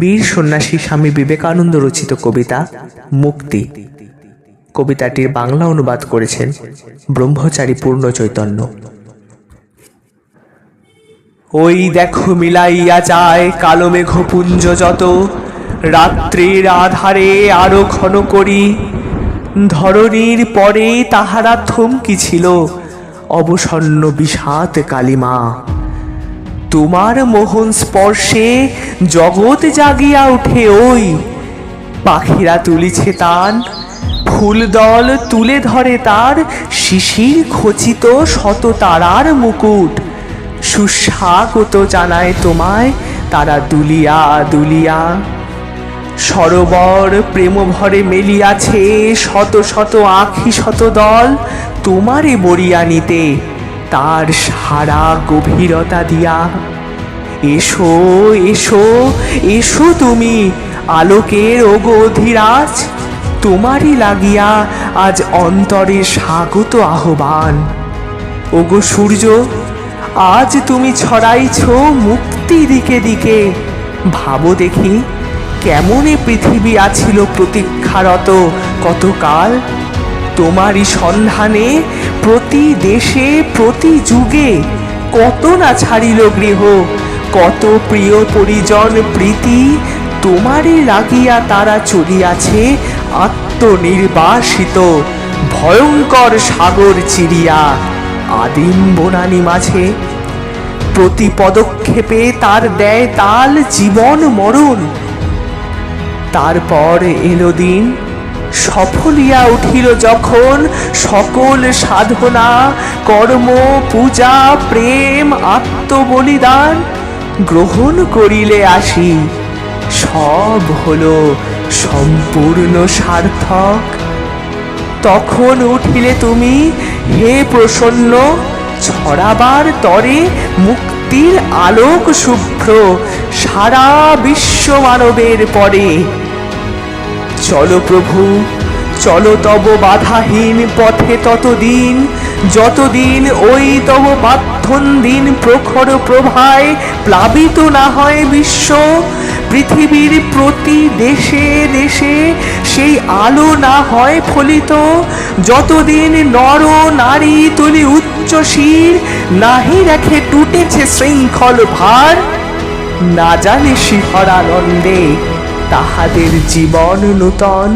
বীর সন্ন্যাসী স্বামী বিবেকানন্দ রচিত কবিতা মুক্তি। কবিতাটির বাংলা অনুবাদ করেছেন ব্রহ্মচারী পূর্ণ চৈতন্য। ওই দেখো মিলাইয়া যায় কালো মেঘপুঞ্জ যত, রাত্রির আধারে আরও ঘন করি। ধরণীর পরে তাহারা থমকি ছিল, অবসন্ন বিষাদ কালিমা। তোমার মোহন স্পর্শে জগৎ জাগিয়া ওঠে ওই। পাখিরা তুলিছে তান ফুলদল তুলে ধরে তার, শিশির খচিত শত তারার মুকুট। সুস্বাগত জানায় তোমায় তারা দুলিয়া দুলিয়া। সরোবর প্রেম ভরে মেলিয়াছে শত শত আখি শত দল, তোমারে বরিয়া নিতে। তার সারা গভীরতা দিয়া, এসো এসো এসো তুমি, আলোকের ওগো অধিরাজ তোমারই লাগিয়া আজ অন্তরে স্বাগত আহ্বান। ওগো সূর্য, আজ তুমি ছড়াইছ মুক্তি দিকে দিকে। ভাবো দেখি, কেমন পৃথিবী আছিল প্রতীক্ষারত কতকাল? তোমারই সন্ধানে প্রতি দেশে, প্রতি যুগে কত না ছাড়িল গৃহ, কত প্রিয় পরিজন প্রীতি তোমারই লাগিয়া তারা চলিয়াছে আত্মনির্বাসিত, ভয়ঙ্কর সাগর চিরিয়া আদিম বনানি মাঝে। প্রতি পদক্ষেপে তার দেয় তাল জীবন মরণ। তারপর এলো দিন সফলিয়া উঠিল যখন, সকল সাধনা, কর্ম, পূজা, প্রেম, আত্মবলিদান গ্রহণ করিলে আসি। সব হলো সম্পূর্ণ সার্থক। তখন উঠিলে তুমি, হে প্রসন্ন, ছড়াবার তরে মুক্তির আলোক শুভ্র, সারা বিশ্ব মানবের পরে। চলো প্রভু, চলো তব বাধাহীন পথে ততদিন, যতদিন ওই তব বাধ্যন দিন প্রখর প্রভায় প্লাবিত না হয় বিশ্ব, পৃথিবীর প্রতি দেশে দেশে সেই আলো না হয় ফলিত, যতদিন নর নারী তুলি উচ্চ নাহি রেখে টুটেছে শৃঙ্খল ভার, না জানে শিহরানন্দে তাহাদের জীবন নূতন।